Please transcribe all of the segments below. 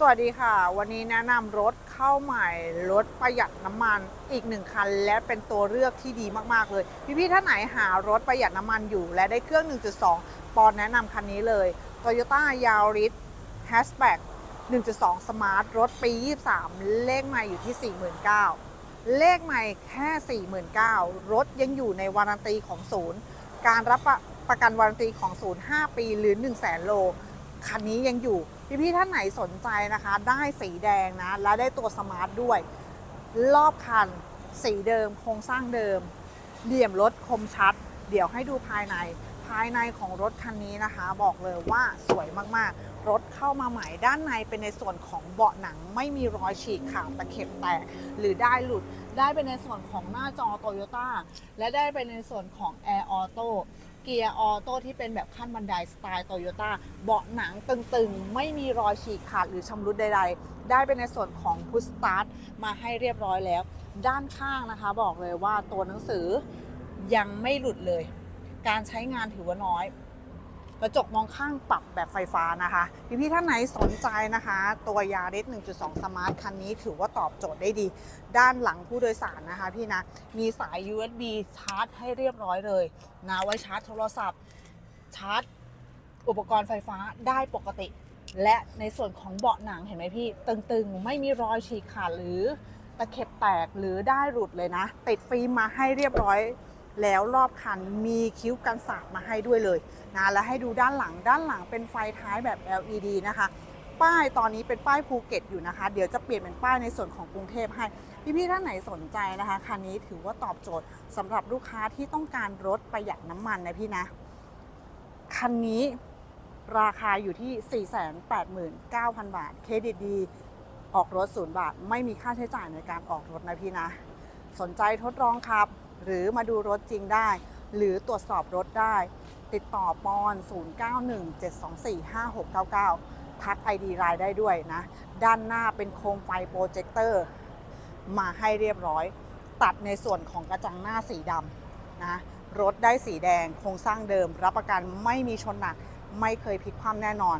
สวัสดีค่ะ วันนี้แนะนำรถเข้าใหม่รถประหยัดน้ำมันอีกหนึ่งคัน และเป็นตัวเลือกที่ดีมากๆเลย พี่ๆท่านไหนหารถประหยัดน้ำมันอยู่ และได้เครื่อง 1.2 ปอนแนะนำคันนี้เลย Toyota Yaris Hatchback 1.2 Smart รถปี 23 เลขใหม่อยู่ที่ 49,000 เลขใหม่แค่ 49,000 รถยังอยู่ในวารันตีของศูนย์ การรับประประกันวารันตีของศูนย์ 5 ปีหรือ 1 0 0 0 0แสนโล คันนี้ยังอยู่ พี่ๆท่านไหนสนใจนะคะ ได้สีแดงนะ และได้ตัวสมาร์ทด้วย รอบคัน สีเดิม โครงสร้างเดิม เหลี่ยมรถคมชัด เดี๋ยวให้ดูภายใน ภายในของรถคันนี้นะคะ บอกเลยว่าสวยมากๆ รถเข้ามาใหม่ด้านในเป็นในส่วนของเบาะหนัง ไม่มีรอยฉีกขาดตะเข็บแตก หรือได้หลุด ได้เป็นในส่วนของหน้าจอโตโยต้าและได้เป็นในส่วนของ Air Auto เกียร์ออโต้ที่เป็นแบบขั้นบันไดสไตล์โตโยต้าเบาะหนังตึงๆ ไม่มีรอยฉีกขาดหรือชำรุดใดๆ ได้เป็นในส่วนของพุชสตาร์ทมาให้เรียบร้อยแล้ว ด้านข้างนะคะบอกเลยว่าตัวหนังสือยังไม่หลุดเลย การใช้งานถือว่าน้อย ระจกมองข้างปรับแบบไฟฟ้านะคะ พี่ๆท่านไหนสนใจนะคะ ตัวยาริส1.2 สมาร์ทคันนี้ถือว่าตอบโจทย์ได้ดี ด้านหลังผู้โดยสารนะคะพี่นะ มีสาย USB ชาร์จให้เรียบร้อยเลยนะไว้ชาร์จโทรศัพท์ ชาร์จอุปกรณ์ไฟฟ้าได้ปกติ และในส่วนของเบาะหนังเห็นไหมพี่ตึงๆ ไม่มีรอยฉีกขาดหรือตะเข็บแตกหรือได้หลุดเลยนะ ติดฟิล์มมาให้เรียบร้อย แล้วรอบคันมีคิ้วกันสาดมาให้ด้วยเลยนะและให้ดูด้านหลังด้านหลังเป็นไฟท้ายแบบ LED นะคะ ป้ายตอนนี้เป็นป้ายภูเก็ตอยู่นะคะ เดี๋ยวจะเปลี่ยนเป็นป้ายในส่วนของกรุงเทพให้ พี่ๆท่านไหนสนใจนะคะคันนี้ถือว่าตอบโจทย์สำหรับลูกค้าที่ต้องการรถประหยัดน้ำมันนะพี่นะคันนี้ราคาอยู่ที่ 489,000 บาท เครดิตดี ออกรถศูนย์บาท ไม่มีค่าใช้จ่ายในการออกรถนะพี่นะ สนใจทดลองขับ หรือมาดูรถจริงได้ หรือตรวจสอบรถได้ ติดต่อปอน 0917245699 ทัก ID รายได้ด้วยนะ ด้านหน้าเป็นโคมไฟโปรเจคเตอร์มาให้เรียบร้อย ตัดในส่วนของกระจังหน้าสีดำนะรถได้สีแดงโครงสร้างเดิม รับประกันไม่มีชนหนัก ไม่เคยพลิกคว่ำแน่นอน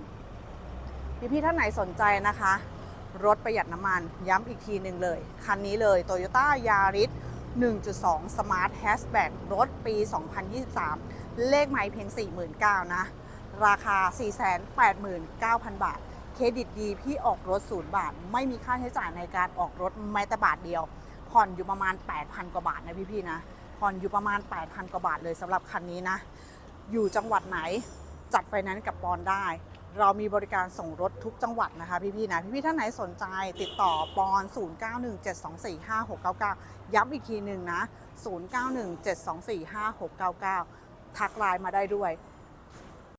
พี่ๆท่านไหนสนใจนะคะ รถประหยัดน้ำมันย้ำอีกทีหนึ่งเลย คันนี้เลย Toyota Yaris 1.2 Smart Hatchback รถปี 2023 เลขไม่เพียง 49,000 นะ ราคา 489,000 บาท เครดิตดีพี่ออกรถศูนย์บาท ไม่มีค่าใช้จ่ายในการออกรถแม้แต่บาทเดียว ผ่อนอยู่ประมาณ 8,000 กว่าบาทนะพี่ๆนะ ผ่อนอยู่ประมาณ 8,000 กว่าบาทเลยสำหรับคันนี้นะ อยู่จังหวัดไหนจัดไฟแนนซ์กับปอนได้ เรามีบริการส่งรถทุกจังหวัดนะคะพี่ๆนะพี่ๆท่านไหนสนใจติดต่อปอน 0917245699 ย้ำอีกทีหนึ่งนะ 0917245699 ทักไลน์มาได้ด้วย